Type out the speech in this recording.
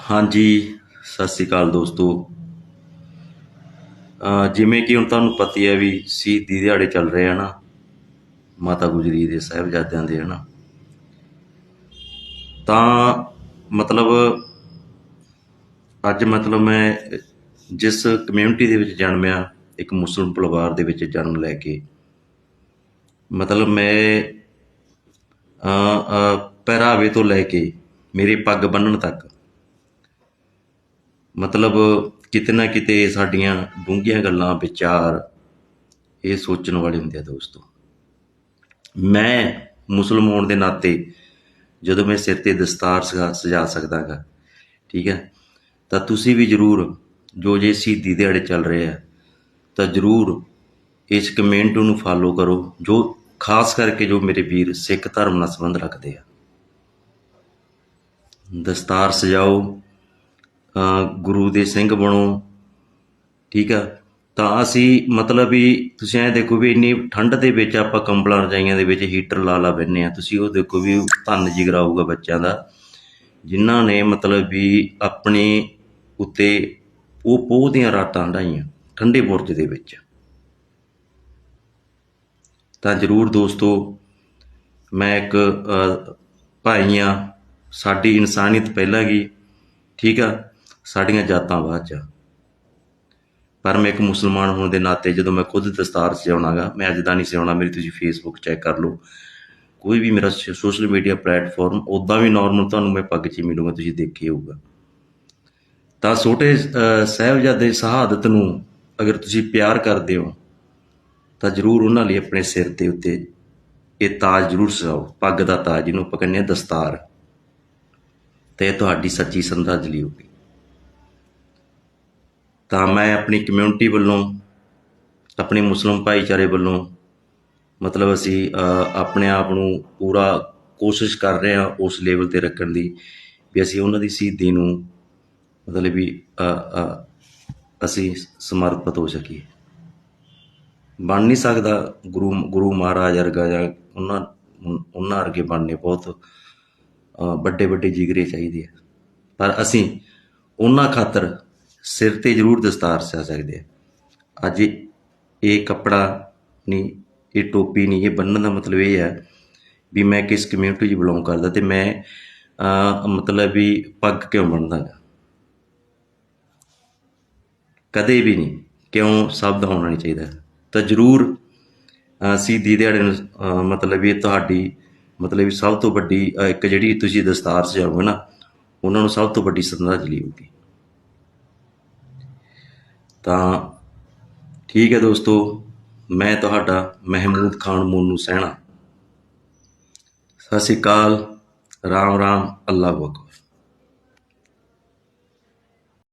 ਹਾਂਜੀ, ਸਤਿ ਸ੍ਰੀ ਅਕਾਲ ਦੋਸਤੋ। ਜਿਵੇਂ ਕਿ ਹੁਣ ਤੁਹਾਨੂੰ ਪਤਾ ਹੈ ਵੀ ਸ਼ਹੀਦੀ ਦਿਹਾੜੇ ਚੱਲ ਰਹੇ ਆ ਨਾ, ਮਾਤਾ ਗੁਜਰੀ ਦੇ ਸਾਹਿਬਜ਼ਾਦਿਆਂ ਦੇ, ਹਨਾ। ਤਾਂ ਮਤਲਬ ਅੱਜ ਮਤਲਬ ਮੈਂ ਜਿਸ ਕਮਿਊਨਿਟੀ ਦੇ ਵਿੱਚ ਜਨਮਿਆ, ਇੱਕ ਮੁਸਲਿਮ ਪਰਿਵਾਰ ਦੇ ਵਿੱਚ ਜਨਮ ਲੈ ਕੇ, ਮਤਲਬ ਮੈਂ ਅ, ਪਹਿਰਾਵੇ ਤੋਂ ਲੈ ਕੇ ਮੇਰੇ ਪੱਗ ਬੰਨਣ ਤੱਕ ਮਤਲਬ ਕਿਤੇ ਨਾ ਕਿਤੇ ਸਾਡੀਆਂ ਡੂੰਘੀਆਂ ਗੱਲਾਂ, ਵਿਚਾਰ ਇਹ ਸੋਚਣ ਵਾਲੇ ਹੁੰਦੇ ਆ ਦੋਸਤੋ। ਮੈਂ ਮੁਸਲਮ ਹੋਣ ਦੇ ਨਾਤੇ ਜਦੋਂ ਮੈਂ ਸਿਰ ਤੇ ਦਸਤਾਰ ਸਜਾ ਸਜਾ ਸਕਦਾਗਾ, ਠੀਕ ਹੈ, ਤਾਂ ਤੁਸੀਂ ਵੀ ਜਰੂਰ ਜੋ ਜੇ ਸ਼ਹੀਦੀ ਦਿਹਾੜੇ ਚੱਲ ਰਹੇ ਆ, ਤਾਂ ਜਰੂਰ ਇਸ ਕਮੈਂਟ ਨੂੰ ਫਾਲੋ ਕਰੋ, ਜੋ ਖਾਸ ਕਰਕੇ ਜੋ ਮੇਰੇ ਵੀਰ ਸਿੱਖ ਧਰਮ ਨਾਲ ਸੰਬੰਧ ਰੱਖਦੇ ਆ। ਦਸਤਾਰ ਸਜਾਓ ਗੁਰੂ ਦੇ ਸਿੰਘ ਬਣੋ। ਠੀਕ ਆ? ਤਾਂ ਅਸੀਂ ਮਤਲਬ ਵੀ ਤੁਸੀਂ ਐਂ ਦੇਖੋ ਵੀ ਇੰਨੀ ਠੰਡ ਦੇ ਵਿੱਚ ਆਪਾਂ ਕੰਬਲਾਂ ਰਜਾਈਆਂ ਦੇ ਵਿੱਚ ਹੀਟਰ ਲਾ ਲਾ ਬੈੰਨੇ ਆ ਤੁਸੀਂ ਉਹ ਦੇਖੋ ਵੀ ਧੰਨ ਜਿਗਰਾ ਹੋਊਗਾ ਬੱਚਿਆਂ ਦਾ। ਜਿਨ੍ਹਾਂ ਨੇ ਮਤਲਬ ਵੀ ਆਪਣੇ ਉੱਤੇ ਉਹ ਪੋਹ ਦੀਆਂ ਰਾਤਾਂ ਹੰਢਾਈਆਂ ਠੰਡੇ ਬੁਰਜ ਦੇ ਵਿੱਚ। ਤਾਂ ਜਰੂਰ ਦੋਸਤੋ ਮੈਂ ਇੱਕ ਅ, ਭਾਈ ਆ ਸਾਡੀ ਇਨਸਾਨੀਅਤ ਪਹਿਲਾਂ ਗਈ। ਠੀਕ ਆ? ਸਾਡੀਆਂ ਜਾਤਾਂ ਬਾਅਦ ਚ ਪਰ ਮੈਂ ਇੱਕ ਮੁਸਲਮਾਨ ਹੋਣ ਦੇ ਨਾਤੇ ਜਦੋਂ ਮੈਂ ਖੁਦ ਦਸਤਾਰ ਸਜਾਉਣਾਗਾ ਮੈਂ ਅੱਜ ਦਾ ਨਹੀਂ ਸਜਾਉਣਾ ਮੇਰੀ ਤੁਸੀਂ ਫੇਸਬੁੱਕ ਚੈੱਕ ਕਰ ਲਓ। ਕੋਈ ਵੀ ਮੇਰਾ ਸੋਸ਼ਲ ਮੀਡੀਆ ਪਲੇਟਫਾਰਮ ਉਦਾਂ ਵੀ ਨਾਰਮਲ ਤੁਹਾਨੂੰ ਮੈਂ ਪੱਗ 'ਚ ਹੀ ਮਿਲੂਗਾ ਤੁਸੀਂ ਦੇਖਿਆ ਹੋਊਗਾ। ਤਾਂ ਛੋਟੇ ਅ, ਸਾਹਿਬਜ਼ਾਦੇ ਸ਼ਹਾਦਤ ਨੂੰ ਅਗਰ ਤੁਸੀਂ ਪਿਆਰ ਕਰਦੇ ਹੋ ਤਾਂ ਜਰੂਰ ਉਹਨਾਂ ਲਈ ਆਪਣੇ ਸਿਰ ਦੇ ਉੱਤੇ ਇਹ ਤਾਜ ਜਰੂਰ ਸਜਾਓ। ਪੱਗ ਦਾ ਤਾਜ ਜਿਹਨੂੰ ਆਪਾਂ ਕਹਿੰਦੇ ਹਾਂ ਦਸਤਾਰ। ਤੇ ਇਹ ਤੁਹਾਡੀ ਸੱਚੀ ਸ਼ਰਧਾਂਜਲੀ ਹੋਊਗੀ ਤਾਂ ਮੈਂ ਆਪਣੀ ਕਮਿਊਨਿਟੀ ਵੱਲੋਂ, ਆਪਣੇ ਮੁਸਲਿਮ ਭਾਈਚਾਰੇ ਵੱਲੋਂ, ਮਤਲਬ ਅਸੀਂ ਆਪਣੇ ਆਪ ਨੂੰ ਪੂਰਾ ਕੋਸ਼ਿਸ਼ ਕਰ ਰਹੇ ਹਾਂ ਉਸ ਲੈਵਲ ਤੇ ਰੱਖਣ ਦੀ, ਵੀ ਅਸੀਂ ਉਹਨਾਂ ਦੀ ਸ਼ਹੀਦੀ ਨੂੰ ਮਤਲਬ ਵੀ ਅਸੀਂ ਸਮਰਪਿਤ ਹੋ ਸਕੀਏ। ਬਣ ਨਹੀਂ ਸਕਦਾ ਗੁਰੂ ਗੁਰੂ ਮਹਾਰਾਜ ਵਰਗਾ ਜਾਂ ਉਹਨਾਂ ਉਹਨਾਂ ਵਰਗੇ ਬਣਨੇ ਬਹੁਤ ਵੱਡੇ ਵੱਡੇ ਜਿਗਰੇ ਚਾਹੀਦੇ ਆ। ਪਰ ਅਸੀਂ ਉਹਨਾਂ ਖਾਤਰ ਸਿਰ ਤੇ ਜ਼ਰੂਰ ਦਸਤਾਰ ਸਜਾ ਸਕਦੇ ਆ। ਅੱਜ ਇਹ ਕੱਪੜਾ ਨਹੀਂ ਇਹ ਟੋਪੀ ਨਹੀਂ ਇਹ ਬੰਨਣ ਦਾ ਮਤਲਬ ਇਹ ਹੈ ਵੀ ਮੈਂ ਕਿਸ ਕਮਿਊਨਿਟੀ 'ਚ ਬਿਲੋਂਗ ਕਰਦਾ ਤੇ ਮੈਂ ਮਤਲਬ ਵੀ ਪੱਗ ਕਿਉਂ ਬੰਨਦਾ ਗਾ? ਕਦੇ ਵੀ ਨਹੀਂ ਕਿਉਂ ਸ਼ਬਦ ਹੋਣਾ ਨਹੀਂ ਚਾਹੀਦਾ। ਤਾਂ ਜਰੂਰ ਅ, ਸ਼ਹੀਦੀ ਦਿਹਾੜੇ ਨੂੰ ਮਤਲਬ ਇਹ ਤੁਹਾਡੀ ਮਤਲਬ ਸਭ ਤੋਂ ਵੱਡੀ ਇੱਕ ਜਿਹੜੀ ਤੁਸੀਂ ਦਸਤਾਰ ਸਜਾਓਗੇ ਨਾ ਉਹਨਾਂ ਨੂੰ ਸਭ ਤੋਂ ਵੱਡੀ ਸ਼ਰਧਾਂਜਲੀ ਹੋਊਗੀ। ਤਾਂ ਠੀਕ ਹੈ ਦੋਸਤੋ, ਮੈਂ ਤੁਹਾਡਾ ਮਹਿਮੂਦ ਖਾਨ ਮੋਨੂ ਸਹਿਣਾ ਸਤਿ ਸ਼੍ਰੀ ਅਕਾਲ, ਰਾਮ ਰਾਮ, ਅੱਲਾਹੁ ਅਕਬਰ